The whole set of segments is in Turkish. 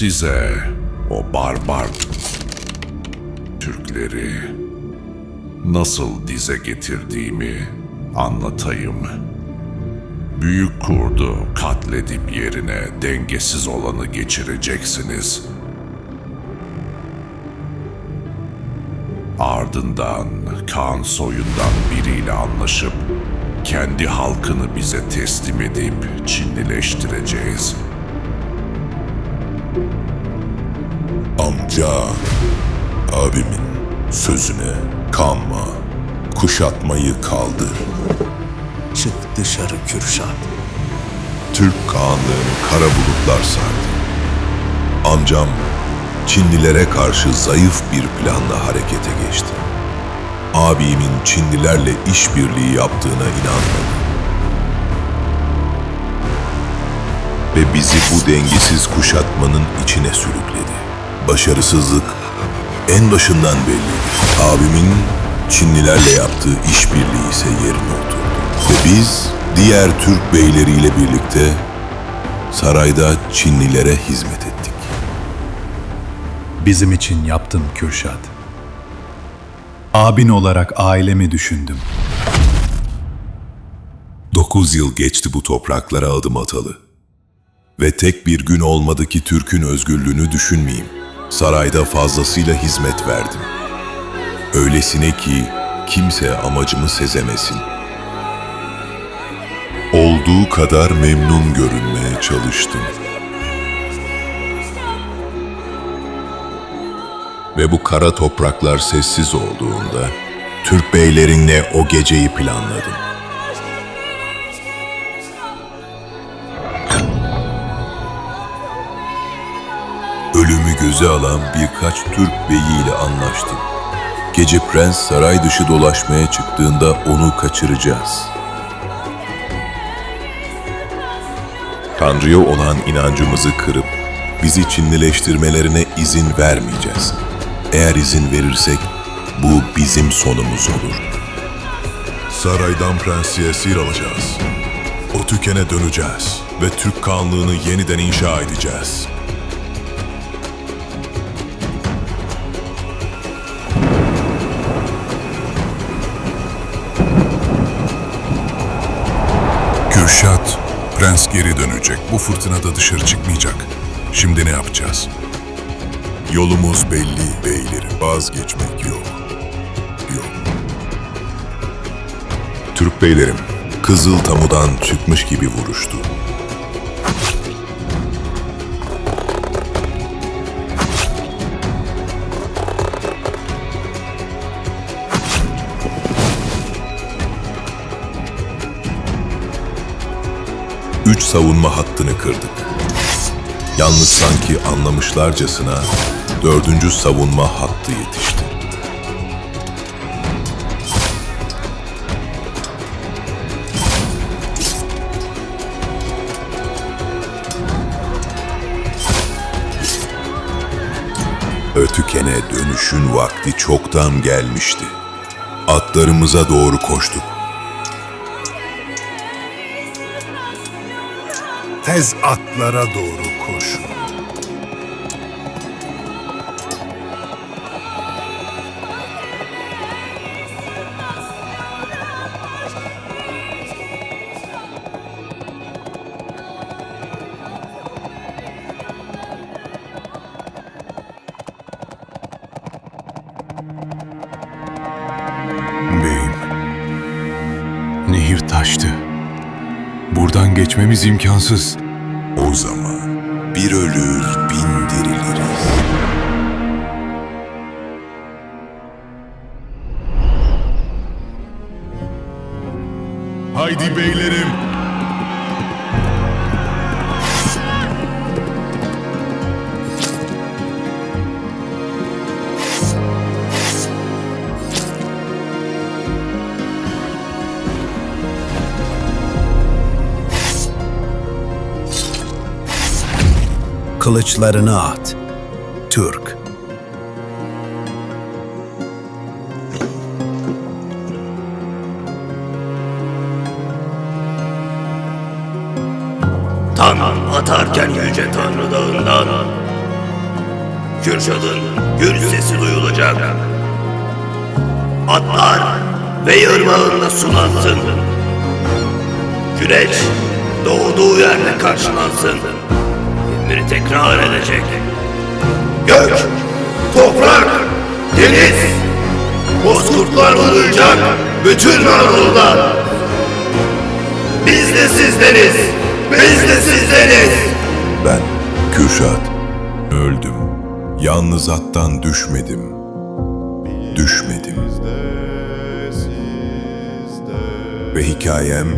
Size o barbar Türkleri nasıl dize getirdiğimi anlatayım. Büyük kurdu katledip yerine dengesiz olanı geçireceksiniz. Ardından Kaan soyundan biriyle anlaşıp kendi halkını bize teslim edip Çinlileştireceğiz. Amca, abimin sözüne kanma, kuşatmayı kaldır. Çık dışarı Kürşat. Türk Kağanlığını kara bulutlar sardı. Amcam Çinlilere karşı zayıf bir planla harekete geçti. Abimin Çinlilerle işbirliği yaptığına inanmadı. Ve bizi bu dengesiz kuşatmanın içine sürükledi. Başarısızlık en başından belliydi. Abimin Çinlilerle yaptığı işbirliği ise yerine oturdu. Ve biz diğer Türk beyleriyle birlikte sarayda Çinlilere hizmet ettik. Bizim için yaptın Kürşat. Abin olarak ailemi düşündüm. Dokuz yıl geçti bu topraklara adım atalı. Ve tek bir gün olmadı ki Türk'ün özgürlüğünü düşünmeyeyim. Sarayda fazlasıyla hizmet verdim. Öylesine ki kimse amacımı sezemesin. Olduğu kadar memnun görünmeye çalıştım. Ve bu kara topraklar sessiz olduğunda Türk beylerinle o geceyi planladım. Göze alan birkaç Türk beyiyle anlaştım. Gece prens saray dışı dolaşmaya çıktığında onu kaçıracağız. Tanrı'ya olan inancımızı kırıp bizi Çinlileştirmelerine izin vermeyeceğiz. Eğer izin verirsek bu bizim sonumuz olur. Saraydan prensi esir alacağız. O tükene döneceğiz ve Türk kanlığını yeniden inşa edeceğiz. Kürşat, prens geri dönecek. Bu fırtınada dışarı çıkmayacak. Şimdi ne yapacağız? Yolumuz belli beylerim. Vazgeçmek yok. Yok. Türk beylerim, Kızıl Tamu'dan çıkmış gibi vuruştu. Üç savunma hattını kırdık. Yalnız sanki anlamışlarcasına dördüncü savunma hattı yetişti. Ötükene dönüşün vakti çoktan gelmişti. Atlarımıza doğru koştuk. Tez atlara doğru koşun. Beyim. Geçmemiz imkansız. O zaman bir ölür Kılıçlarını at. Türk. Tan atarken yüce tanrı dağından Kürşat'ın gür sesi duyulacak. Atlar ve yırmağında sulansın. Güneş doğduğu yerde karşılansın. Emri tekrar edecek. Gök, toprak, deniz, bozkurtlar uluyacak bütün Anadolu'da. Biz de sizleriz, biz de sizleriz. Ben Kürşat öldüm. Yalnız attan düşmedim. Düşmedim. Ve hikayem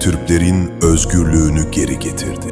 Türklerin özgürlüğünü geri getirdi.